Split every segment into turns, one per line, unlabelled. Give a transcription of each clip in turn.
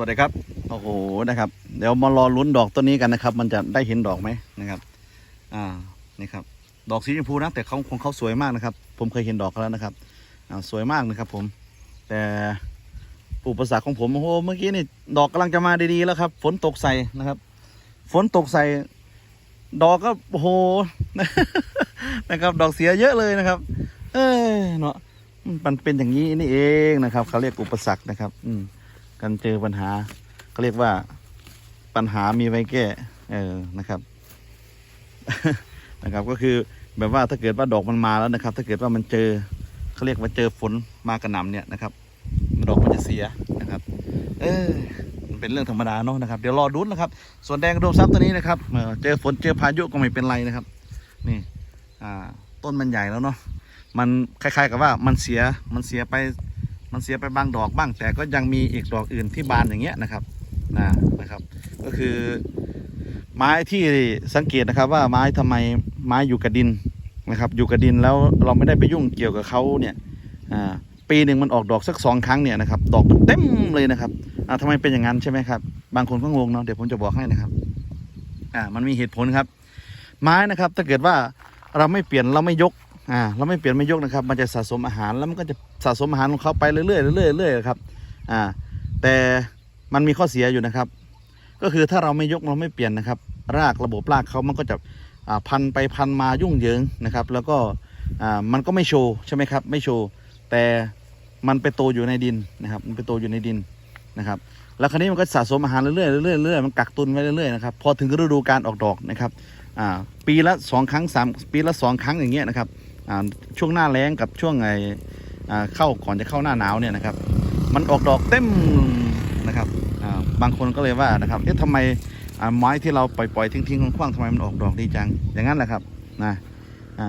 วัสดีครับ โอ้โหนะครับ เดี๋ยวมารอลุ้นดอกต้นนี้กันนะครับ มันจะได้เห็นดอกไหมนะครับ อ่านี่ครับ ดอกสีชมพูนะ แต่เขาของเขาสวยมากนะครับ ผมเคยเห็นดอกเขาแล้วนะครับอ่าสวยมากนะครับ ผม แต่อุปสรรคของผมโอ้โหเมื่อกี้นี่ดอกกำลังจะมาดีๆแล้วครับ ฝนตกใส่นะครับ ฝนตกใส่ ดอกก็โอ้โหนะครับ ดอกเสียเยอะเลยนะครับ เอ้ยเนาะมันเป็นอย่างนี้นี่เองนะครับเขาเรียกอุปสรรคนะครับ อืม การเจอปัญหาเขาเรียกว่าปัญหามีไว้แก้เออนะครับ นะครับก็คือแบบว่าถ้าเกิดว่าดอกมันมาแล้วนะครับ ถ้าเกิดว่ามันเจอเขาเรียกว่าเจอฝนมากระหน่ำเนี่ยนะครับดอกมันจะเสียนะครับ เออมันเป็นเรื่องธรรมดาเนาะนะครับเดี๋ยวรอดูนะครับ ส่วนแดงกระโดมซับตัวนี้นะครับเออเจอฝนเจอพายุก็ไม่เป็นไรนะครับ นี่อ่าต้นมันใหญ่แล้วเนาะมันคล้ายๆกับว่ามันเสียมันเสียไป มันเสียไปบางดอกบ้าง แต่ก็ยังมีอีกดอกอื่นที่บานอย่างเงี้ยนะครับนะนะครับ ก็คือ ไม้ที่สังเกตนะครับว่าไม้ทำไมไม้อยู่กับดินนะครับ อยู่กับดินแล้วเราไม่ได้ไปยุ่งเกี่ยวกับเขาเนี่ยอ่าปีหนึ่งมันออกดอกสักสองครั้งเนี่ยนะครับดอกมันเต็มเลยนะครับอ่าทำไมเป็นอย่างนั้นใช่ไหมครับ บางคนก็งงเนาะเดี๋ยวผมจะบอกให้นะครับอ่ามันมีเหตุผลครับ ไม้นะครับถ้าเกิดว่าเราไม่เปลี่ยนเราไม่ยกอ่าเราไม่เปลี่ยนไม่ยกนะครับ มันจะสะสมอาหารแล้วมันก็จะ สะสมอาหารของเขาไปเรื่อยๆเรื่อยๆเรื่อยๆครับอ่าแต่มันมีข้อเสียอยู่นะครับ ก็คือถ้าเราไม่ยกเราไม่เปลี่ยนนะครับ รากระบบรากเขามันก็จะอ่าพันไปพันมายุ่งเหยิงนะครับ แล้วก็อ่ามันก็ไม่โชว์ใช่ไหมครับ ไม่โชว์แต่มันไปโตอยู่ในดินนะครับ มันไปโตอยู่ในดินนะครับแล้วคราวนี้มันก็สะสมอาหารเรื่อยๆเรื่อยๆเรื่อยๆมันกักตุนไว้เรื่อยๆนะครับพอถึงฤดูการออกดอกนะครับอ่าปีละสองครั้งสามปีละสองครั้งอย่างเงี้ยนะครับอ่าช่วงหน้าแล้งกับช่วงไอ เข้าก่อนจะเข้าหน้าหนาวเนี่ยนะครับ มันออกดอกเต็มนะครับอ่าบางคนก็เลยว่านะครับเอ๊ะทำไมอ่าไม้ที่เราปล่อยๆทิ้งๆคว่างๆทำไมมันออกดอกดีจัง อย่างนั้นแหละครับนะอ่า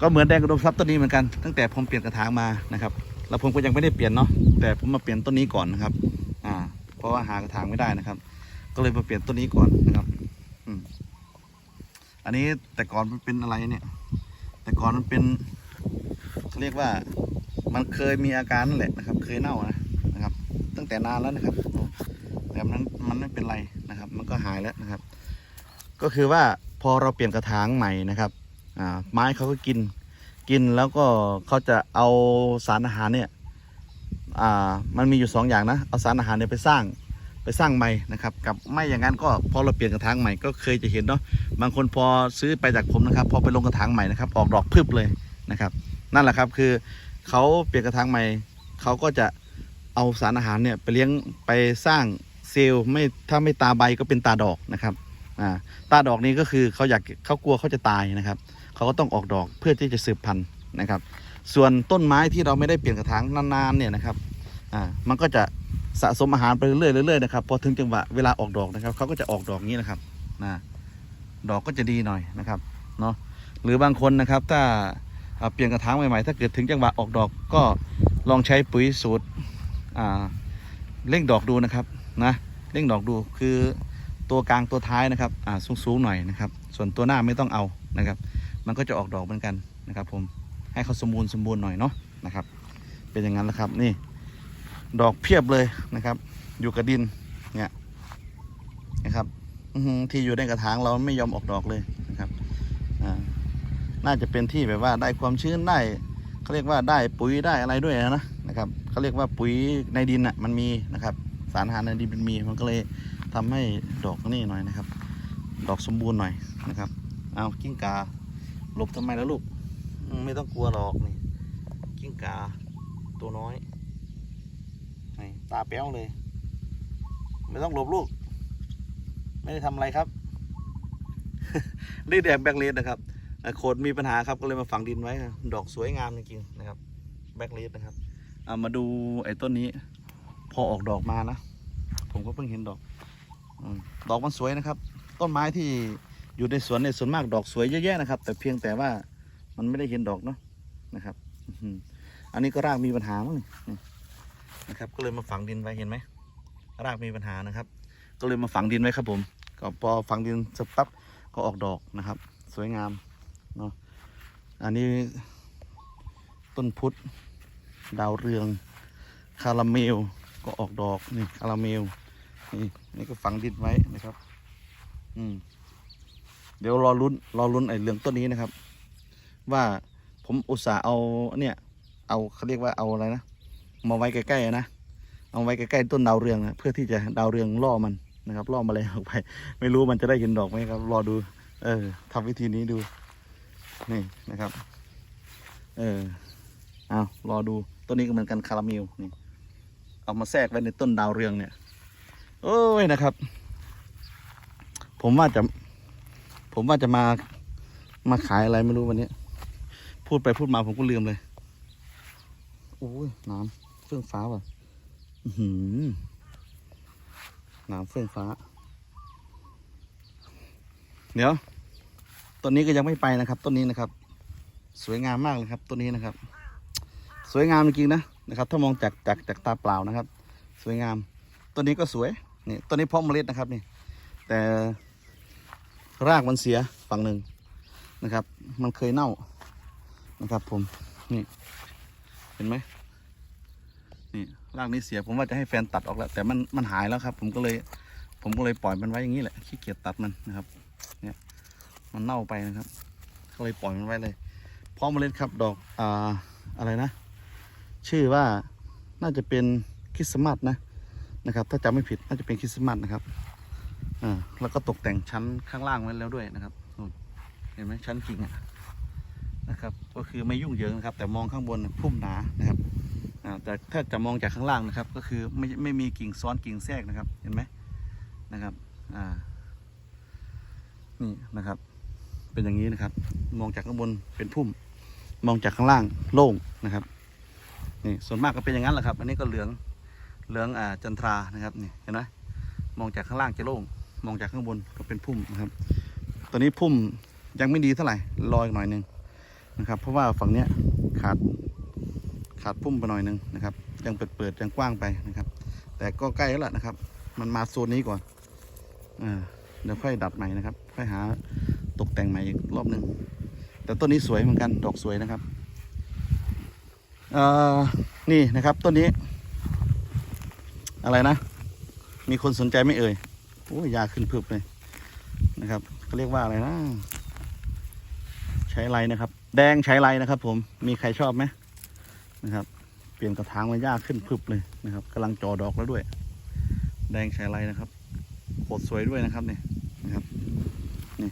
ก็เหมือนแดงกระดมทรัพย์ต้นนี้เหมือนกันตั้งแต่ผมเปลี่ยนกระถางมานะครับแล้วผมก็ยังไม่ได้เปลี่ยนเนาะแต่ผมมาเปลี่ยนต้นนี้ก่อนนะครับ อ่า เพราะว่าหากระถางไม่ได้นะครับ ก็เลยมาเปลี่ยนต้นนี้ก่อนนะครับอืมอันนี้แต่ก่อนมันเป็นอะไรเนี่ย แต่ก่อนมันเป็นเขาเรียกว่า มันเคยมีอาการนั่นแหละนะครับ เคยเน่านะนะครับ ตั้งแต่นานแล้วนะครับแบบนั้นมันไม่เป็นไรนะครับ มันก็หายแล้วนะครับ ก็คือว่าพอเราเปลี่ยนกระถางใหม่นะครับอ่าไม้เขาก็กินกินแล้วก็เขาจะเอาสารอาหารเนี่ยอ่ามันมีอยู่สองอย่างนะเอาสารอาหารเนี่ยไปสร้างไปสร้างใหม่นะครับ กับไม่อย่างนั้นก็พอเราเปลี่ยนกระถางใหม่ก็เคยจะเห็นเนาะบางคนพอซื้อไปจากผมนะครับ พอไปลงกระถางใหม่นะครับ ออกดอกพึบเลยนะครับ นั่นแหละครับคือ เขาเปลี่ยนกระถางใหม่เขาก็จะเอาสารอาหารเนี่ยไปเลี้ยงไปสร้างเซลล์ไม่ถ้าไม่ตาใบก็เป็นตาดอกนะครับอ่าตาดอกนี้ก็คือเขาอยากเขากลัวเขาจะตายนะครับเขาก็ต้องออกดอกเพื่อที่จะสืบพันธุ์นะครับ ส่วนต้นไม้ที่เราไม่ได้เปลี่ยนกระถางนานๆเนี่ยนะครับอ่ามันก็จะสะสมอาหารไปเรื่อยๆเรื่อยๆนะครับพอถึงจังหวะเวลาออกดอกนะครับเขาก็จะออกดอกนี้นะครับนะดอกก็จะดีหน่อยนะครับเนาะหรือบางคนนะครับถ้า เปลี่ยนกระถางใหม่ๆ ถ้าเกิดถึงจังหวะออกดอกก็ลองใช้ปุ๋ยสูตรเร่งดอกดูนะครับนะเร่งดอกดูคือตัวกลางตัวท้ายนะครับสูงๆหน่อยนะครับ ส่วนตัวหน้าไม่ต้องเอานะครับ มันก็จะออกดอกเหมือนกันนะครับ ผมให้เขาสมบูรณ์สมบูรณ์หน่อยเนาะนะครับ เป็นอย่างนั้นแหละครับนี่ดอกเพียบเลยนะครับ อยู่กับดินเนี่ยนะครับที่อยู่ในกระถางเราไม่ยอมออกดอกเลยนะครับอ่า น่าจะเป็นที่แบบว่าได้ความชื้นได้เขาเรียกว่าได้ปุ๋ยได้อะไรด้วยนะนะครับเขาเรียกว่าปุ๋ยในดินอะมันมีนะครับ สารอาหารในดินมันมี มันก็เลยทำให้ดอกนี่หน่อยนะครับ ดอกสมบูรณ์หน่อยนะครับเอากิ้งกาหลบทำไมแล้วลูก ไม่ต้องกลัวหรอกนี่กิ้งกาตัวน้อยตาแป้วเลย ไม่ต้องหลบลูก ไม่ได้ทำอะไรครับได้แดกแบ็กเลดนะครับ โขดมีปัญหาครับก็เลยมาฝังดินไว้ครับดอกสวยงามจริงๆนะครับแบ็กเลดนะครับเอามาดูไอ้ต้นนี้ พอออกดอกมานะ ผมก็เพิ่งเห็นดอกอดอกมันสวยนะครับ ต้นไม้ที่อยู่ในสวนเนี่ยส่วนมากดอกสวยเยอะแยะนะครับ แต่เพียงแต่ว่ามันไม่ได้เห็นดอกเนาะนะครับอันนี้ก็รากมีปัญหามั้งนี่นี่นะครับ ก็เลยมาฝังดินไว้เห็นไหมรากมีปัญหานะครับ ก็เลยมาฝังดินไว้ครับผม ก็พอฝังดินสร็จปั๊บก็ออกดอกนะครับ สวยงาม เนาะอันนี้ต้นพุทธดาวเรือง คาราเมล ก็ออกดอกนี่คาราเมลนี่นี่ก็ฝังดินไว้นะครับ อืม เดี๋ยวรอลุ้นรอลุ้นไอ้เหลืองต้นนี้นะครับ ว่าผมอุตส่าห์เอาเนี่ย เอาเขาเรียกว่าเอาอะไรนะมาไว้ใกล้ๆนะเอาไว้ใกล้ๆต้นดาวเรืองนะเพื่อที่จะดาวเรืองล่อมันนะครับล่อมาเลยออกไป ไม่รู้มันจะได้เห็นดอกไหมครับ รอดู เออทำวิธีนี้ดู นี่นะครับ เออเอารอดูต้นนี้ก็เหมือนกันคาราเมลนี่เอามาแทรกไว้ในต้นดาวเรืองเนี่ย โอ้ยนะครับ ผมว่าจะ ผมว่าจะมามาขายอะไรไม่รู้วันนี้ พูดไปพูดมาผมก็ลืมเลย โอ้ยน้ำเฟื่องฟ้าว่ะหือน้ำเฟื่องฟ้า เดี๋ยว ต้นนี้ก็ยังไม่ไปนะครับ ต้นนี้นะครับ สวยงามมากเลยครับต้นนี้นะครับ สวยงามจริงๆนะนะครับ ถ้ามองจากจากจากตาเปล่านะครับ สวยงามต้นนี้ก็สวยนี่ต้นนี้เพาะเมล็ดนะครับนี่แต่รากมันเสียฝั่งหนึ่งนะครับ มันเคยเน่านะครับผมนี่เห็นไหมนี่รากนี้เสียผมว่าจะให้แฟนตัดออกแล้ว แต่มันมันหายแล้วครับ ผมก็เลย ผมก็เลยปล่อยมันไว้อย่างนี้แหละขี้เกียจตัดมันนะครับ เนี่ย มันเน่าไปนะครับก็เลยปล่อยมันไว้เลยเพาะเมล็ดครับดอกอ่าอะไรนะ ชื่อว่าน่าจะเป็นคริสต์มาสนะนะครับ ถ้าจำไม่ผิดน่าจะเป็นคริสต์มาสนะครับอ่าแล้วก็ตกแต่งชั้นข้างล่างไว้แล้วด้วยนะครับเห็นไหมชั้นกิ่งอะนะครับก็คือไม่ยุ่งเหยิงนะครับ แต่มองข้างบนพุ่มหนานะครับอ่าแต่ถ้าจะมองจากข้างล่างนะครับ ก็คือไม่ไม่มีกิ่งซ้อนกิ่งแทรกนะครับ เห็นไหมนะครับอ่านี่นะครับ เป็นอย่างนี้นะครับ มองจากข้างบนเป็นพุ่ม มองจากข้างล่างโล่งนะครับนี่ส่วนมากก็เป็นอย่างนั้นแหละครับ อันนี้ก็เหลืองเหลืองอ่าจันทรานะครับนี่เห็นไหมมองจากข้างล่างจะโล่ง มองจากข้างบนก็เป็นพุ่มนะครับ ตอนนี้พุ่มยังไม่ดีเท่าไหร่รออีกหน่อยหนึ่งนะครับ เพราะว่าฝั่งเนี้ยขาดขาดพุ่มไปหน่อยหนึ่งนะครับ ยังเปิดเปิดยังกว้างไปนะครับ แต่ก็ใกล้แล้วล่ะนะครับ มันมาโซนนี้ก่อนอ่าเดี๋ยวค่อยดัดใหม่นะครับ ค่อยหา ตกแต่งใหม่อีกรอบหนึ่งแต่ต้นนี้สวยเหมือนกันดอกสวยนะครับเอ่อนี่นะครับต้นนี้ อะไรนะ มีคนสนใจไม่เอ่ยโอ้ยยาขึ้นพึบเลยนะครับเขาเรียกว่าอะไรนะ ใช้ไรนะครับ แดงใช้ไรนะครับ ผมมีใครชอบไหมนะครับ เปลี่ยนกระถางมันยากขึ้นพึบเลยนะครับกำลังจอดอกแล้วด้วย แดงใช้ไรนะครับโคตรสวยด้วยนะครับเนี่ยนะครับ นี่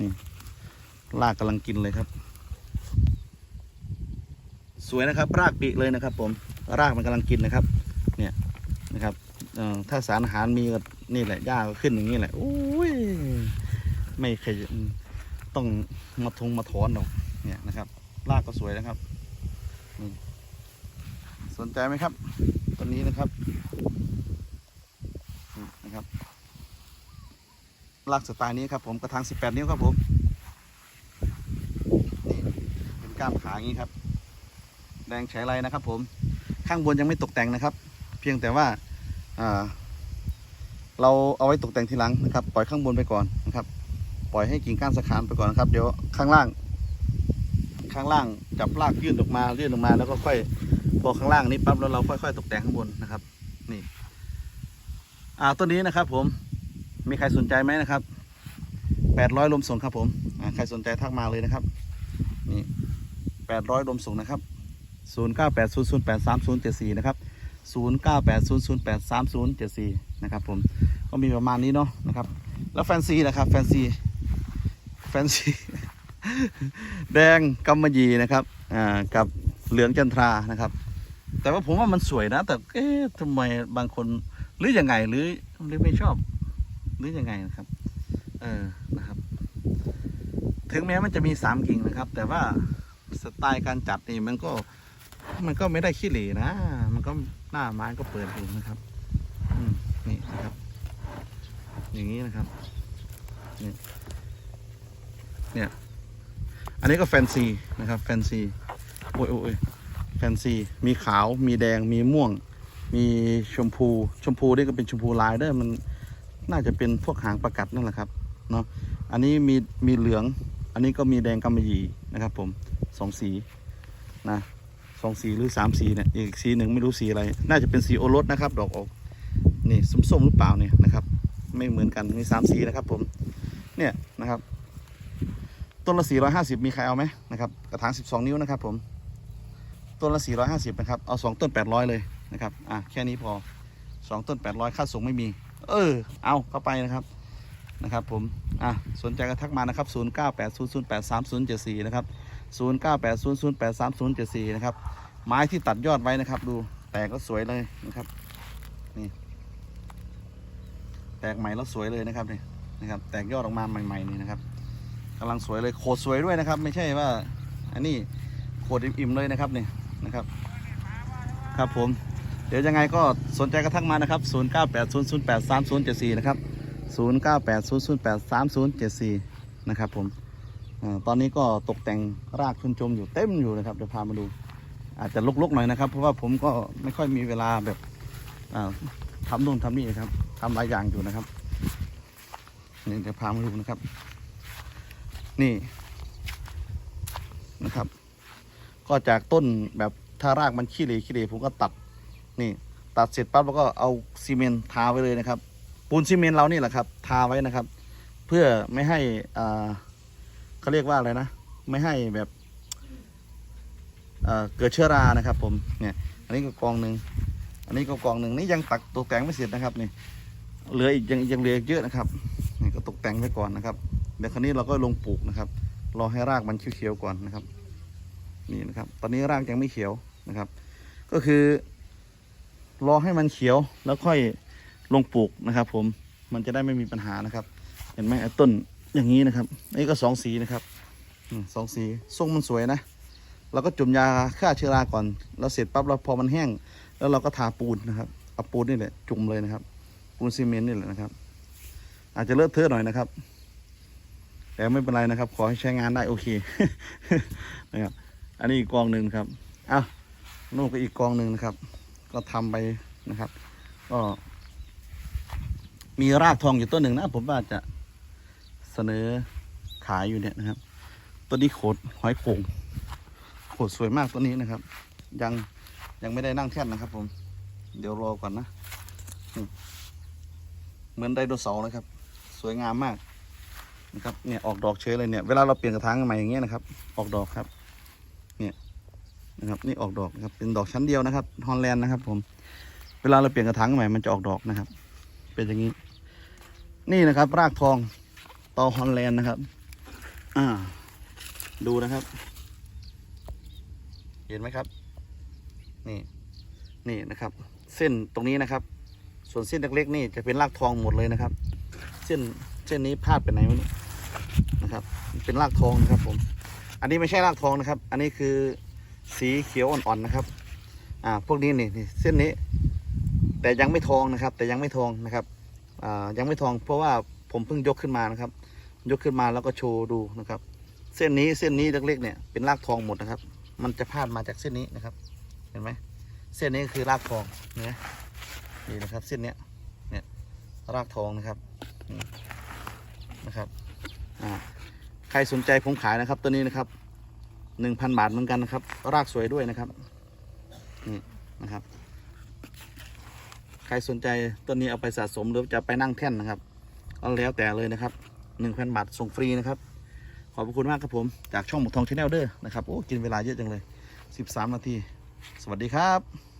นี่รากกำลังกินเลยครับ สวยนะครับ รากปีเลยนะครับ ผมรากมันกำลังกินนะครับ เนี่ยนะครับถ้าสารอาหารมีก็นี่แหละหญ้าก็ขึ้นอย่างนี้แหละโอ้ยไม่เคยต้องมาทงมาถอนหรอกเนี่ยนะครับรากก็สวยนะครับสนใจไหมครับต้นนี้นะครับนี่นะครับ รากสไตล์นี้ครับผมกระถาง 18 นิ้วครับผมนี่เป็นก้ามขาอย่างนี้ครับ แดงใช้ไรนะครับ ผมข้างบนยังไม่ตกแต่งนะครับ เพียงแต่ว่าเราเอาไว้ตกแต่งทีหลังนะครับ ปล่อยข้างบนไปก่อนนะครับ ปล่อยให้กิ่งก้านสะขานไปก่อนนะครับ เดี๋ยวข้างล่าง ข้างล่างจับรากยื่นออกมายื่นออกมา แล้วก็ค่อยพอข้างล่างนี้ปั๊บแล้วเราค่อยๆ ตกแต่งข้างบนนะครับ นี่ อ่าต้นนี้นะครับ ผม มีใครสนใจไหมนะครับแปดร้อยลมส่งครับผมอ่าใครสนใจทักมาเลยนะครับนี่แปดร้อยลมส่งนะครับศูนย์เก้าแปดศูนย์ศูนย์แปดสามศูนย์เจ็ดสี่นะครับศูนย์เก้าแปดศูนย์ศูนย์แปดสามศูนย์เจ็ดสี่นะครับผมก็มีประมาณนี้เนาะนะครับแล้วแฟนซีนะครับแฟนซีแฟนซีแดงกำมะยีนะครับอ่ากับเหลืองจันทรานะครับ แต่ว่าผมว่ามันสวยนะ แต่เอ๊ะทำไมบางคนหรือยังไงหรือหรือไม่ชอบ หรือยังไงนะครับ เออนะครับ ถึงแม้มันจะมีสามกิ่งนะครับ แต่ว่าสไตล์การจัดนี่มันก็ มันก็ไม่ได้ขี้เหร่นะ มันก็หน้าไม้ก็เปิดอยู่นะครับอืมนี่นะครับ อย่างนี้นะครับ นี่เนี่ย อันนี้ก็แฟนซีนะครับ แฟนซีโอ้ยโอ้ยโอ้ยแฟนซีมีขาวมีแดงมีม่วง มีชมพู ชมพูนี่ก็เป็นชมพูลายเด้อมัน น่าจะเป็นพวกหางประกัดนั่นแหละครับเนาะอันนี้มีมีเหลือง อันนี้ก็มีแดงกำมะหยี่นะครับ ผมสองสีนะสองสีหรือสามสีเนี่ยอีกสีหนึ่งไม่รู้สีอะไร น่าจะเป็นสีโอรสนะครับ ดอกออกนี่ส้มๆหรือเปล่าเนี่ยนะครับ ไม่เหมือนกันมีสามสีนะครับ ผมเนี่ยนะครับ ต้นละสี่ร้อยห้าสิบมีใครเอาไหมนะครับกระถางสิบสองนิ้วนะครับ ผมต้นละสี่ร้อยห้าสิบนะครับเอาสองต้นแปดร้อยเลยนะครับอะแค่นี้พอสองต้นแปดร้อยค่าส่งไม่มี เออ เอาเข้าไปนะครับ นะครับผม อะ สนใจก็ทักมานะครับศูนย์เก้าแปดศูนย์ศูนย์แปดสามศูนย์เจ็ดสี่นะครับศูนย์เก้าแปดศูนย์ศูนย์แปดสามศูนย์เจ็ดสี่นะครับ ไม้ที่ตัดยอดไว้นะครับ ดู แตกก็สวยเลยนะครับ นี่ แตกใหม่แล้วสวยเลยนะครับนี่นะครับ แตกยอดออกมาใหม่ๆนี่นะครับกำลังสวยเลย โคดสวยด้วยนะครับ ไม่ใช่ว่า อันนี้โคดอิ่มๆเลยนะครับนี่ นะครับ ครับผม เดี๋ยวยังไงก็สนใจก็ทักมานะครับ 0980083074 นะครับ 0980083074 นะครับผมอตอนนี้ก็ตกแต่งรากชนชมอยู่เต็มอยู่นะครับเดี๋ยวพามาดู อาจจะลกๆหน่อยนะครับ เพราะว่าผมก็ไม่ค่อยมีเวลาแบบทำนู่นทำนี่ครับทำหลายอย่างอยู่นะครับนี่เดี๋ยวพามาดูนะครับ นี่นะครับ ก็จากต้นแบบถ้ารากมันขี้เหร่ขี้เหร่ผมก็ตัด นี่ตัดเสร็จปั๊บแล้วก็เอาซีเมนต์ทาไว้เลยนะครับ ปูนซีเมนต์เรานี่แหละครับทาไว้นะครับ เพื่อไม่ให้อ่าเขาเรียกว่าอะไรนะ ไม่ให้แบบเอ่อเกิดเชื้อรานะครับผมเนี่ยอันนี้ก็กองหนึ่งอันนี้ก็กองหนึ่งนี่ยังตักตกแต่งไม่เสร็จนะครับนี่เหลืออีกยังยังเหลืออีกเยอะนะครับนี่ก็ตกแต่งไว้ก่อนนะครับเดี๋ยวคราวนี้เราก็ลงปลูกนะครับรอให้รากมันเขียวๆก่อนนะครับ นี่นะครับ ตอนนี้รากยังไม่เขียวนะครับ ก็คือ รอให้มันเขียวแล้วค่อยลงปลูกนะครับผมมันจะได้ไม่มีปัญหานะครับ เห็นไหมไอ้ต้นอย่างนี้นะครับนี่ก็สองสีนะครับสองสีทรงมันสวยนะเราก็จุ่มยาฆ่าเชื้อราก่อนแล้วเสร็จปั๊บเราพอมันแห้ง แล้วเราก็ทาปูนนะครับเอาปูนนี่แหละจุ่มเลยนะครับ ปูนซีเมนต์นี่แหละนะครับ อาจจะเลอะเทอะหน่อยนะครับแต่ไม่เป็นไรนะครับ ขอให้ใช้งานได้โอเคนะครับอันนี้อีกกองหนึ่งครับอ้านู่นก็อีกกองหนึ่งนะครับ ก็ทำไปนะครับ ก็มีรากทองอยู่ต้นหนึ่งนะ ผมว่าจะเสนอขายอยู่เนี่ยนะครับต้นนี้โขดหอยโข่งโขดสวยมากต้นนี้นะครับ ยังยังไม่ได้นั่งแท่นนะครับ ผม เดี๋ยวรอก่อนนะเหมือนไดโนเสาร์นะครับ สวยงามมากนะครับเนี่ยออกดอกเฉยเลยเนี่ยเวลาเราเปลี่ยนกระถางใหม่อย่างเงี้ยนะครับ ออกดอกครับ นะครับนี่ออกดอกนะครับเป็นดอกชั้นเดียวนะครับฮอลแลนด์นะครับ ผมเวลาเราเปลี่ยนกระถางใหม่มันจะออกดอกนะครับ เป็นอย่างนี้ นี่นะครับ รากทองตอฮอลแลนด์นะครับ อ่า ดูนะครับ เห็นไหมครับ นี่ นี่นะครับ เส้นตรงนี้นะครับ ส่วนเส้นเล็กๆนี่จะเป็นรากทองหมดเลยนะครับ เส้นเส้นนี้พาดไปไหนวะนี่นะครับ เป็นรากทองนะครับ ผม อันนี้ไม่ใช่รากทองนะครับ อันนี้คือ สีเขียวอ่อนๆนะครับ อ่า พวกนี้นี่เส้นนี้ แต่ยังไม่ทองนะครับ แต่ยังไม่ทองนะครับ อ่า ยังไม่ทอง เพราะว่าผมเพิ่งยกขึ้นมานะครับ ยกขึ้นมาแล้วก็โชว์ดูนะครับ เส้นนี้เส้นนี้เล็กๆเนี่ยเป็นรากทองหมดนะครับ มันจะพาดมาจากเส้นนี้นะครับ เห็นไหมเส้นนี้คือรากทองเนี่ยนี่นะครับ เส้นเนี้ย เนี่ย รากทองนะครับ นะครับ อ่า ใครสนใจผมขายนะครับตัวนี้นะครับ หนึ่งพันบาทเหมือนกันนะครับ รากสวยด้วยนะครับ นี่นะครับ ใครสนใจต้นนี้เอาไปสะสมหรือจะไปนั่งแท่นนะครับก็แล้วแต่เลยนะครับหนึ่งพันบาทส่งฟรีนะครับ ขอบคุณมากครับผม จากช่องหมกทองชาแนลเด้อนะครับ โอ้ กินเวลาเยอะจังเลยสิบสามนาที สวัสดีครับ